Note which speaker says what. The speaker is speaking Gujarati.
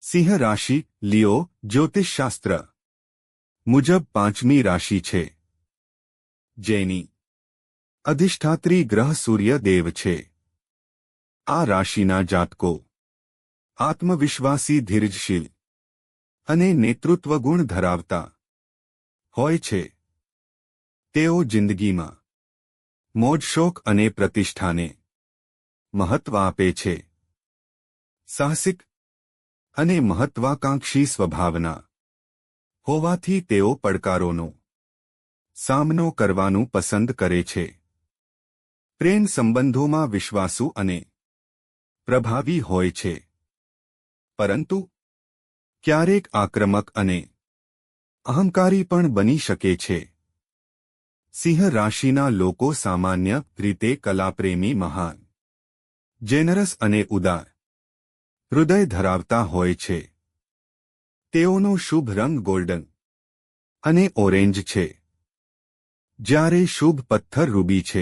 Speaker 1: સિંહ રાશિ, લિયો જ્યોતિષશાસ્ત્ર મુજબ પાંચમી રાશિ છે. જેની. અધિષ્ઠાત્રી ગ્રહ સૂર્ય દેવ છે. આ રાશિના જાતકો. આત્મવિશ્વાસી ધીરજશીલ. અને નેતૃત્વ ગુણ ધરાવતા. હોય છે. તેઓ જિંદગીમાં. મોજશોક અને પ્રતિષ્ઠાને. મહત્વ આપે છે. સાહસિક અને મહત્વાકાંક્ષી સ્વભાવના. હોવાથી તેઓ પડકારોનો સામનો કરવાનું પસંદ કરે છે. પ્રેમ સંબંધોમાં વિશ્વાસુ અને પ્રભાવી હોય છે. પરંતુ ક્યારેક આક્રમક અને અહંકારી પણ બની શકે છે. સિંહ રાશિના લોકો સામાન્ય રીતે કલાપ્રેમી મહાન જેનરસ અને ઉદાર. હૃદય ધરાવતા હોય છે. તેઓનો શુભ રંગ ગોલ્ડન અને ઓરેન્જ છે. જ્યારે શુભ પથ્થર રૂબી છે.